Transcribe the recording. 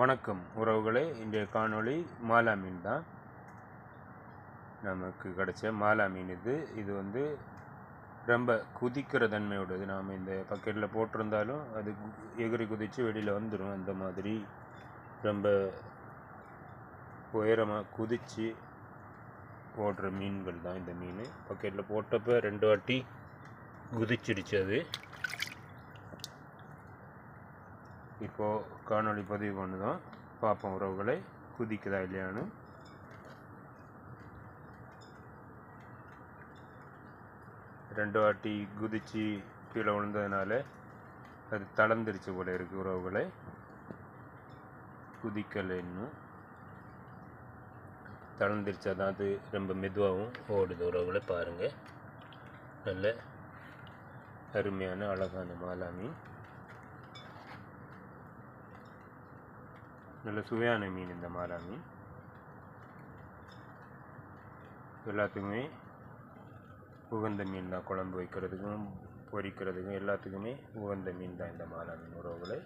வணக்கம் உறவுகளே. இன்றைய காணொளி மாலா மீன் தான் நமக்கு கிடைச்ச மாலா மீன் இது. இது வந்து ரொம்ப குதிக்கிற தன்மையோடது நாம் இந்த பக்கெட்டில் போட்டிருந்தாலும் அது எகிரி எகிறி குதித்து வெளியில் வந்துடும் அந்த மாதிரி ரொம்ப உயரமாக குதித்து ஓடுற மீன்கள் தான் இந்த மீன். பக்கெட்டில் போட்டப்போ ரெண்டு வாட்டி குதிச்சிடுச்சு அது. இப்போது காணொளி பதிவு பண்ணுதோம். பார்ப்போம் உறவுகளை. குதிக்குதா இல்லையான்னு. ரெண்டு வாட்டி குதிச்சு கீழே விழுந்ததுனால அது தளர்ந்துருச்சு போல இருக்கு உறவுகளை. குதிக்கலை இன்னும். தளர்ந்துருச்சு அதான் அது ரொம்ப மெதுவாகவும் ஓடுது உறவுகளை பாருங்கள் நல்ல அருமையான அழகான மாலாமி நல்ல சுவையான மீன் இந்த மாலா மீன். எல்லாத்துக்குமே உகந்த மீன் தான் குழம்பு வைக்கிறதுக்கும் பொரிக்கிறதுக்கும் எல்லாத்துக்குமே உகந்த மீன் தான் இந்த மாலா மீன் உறவுகளை.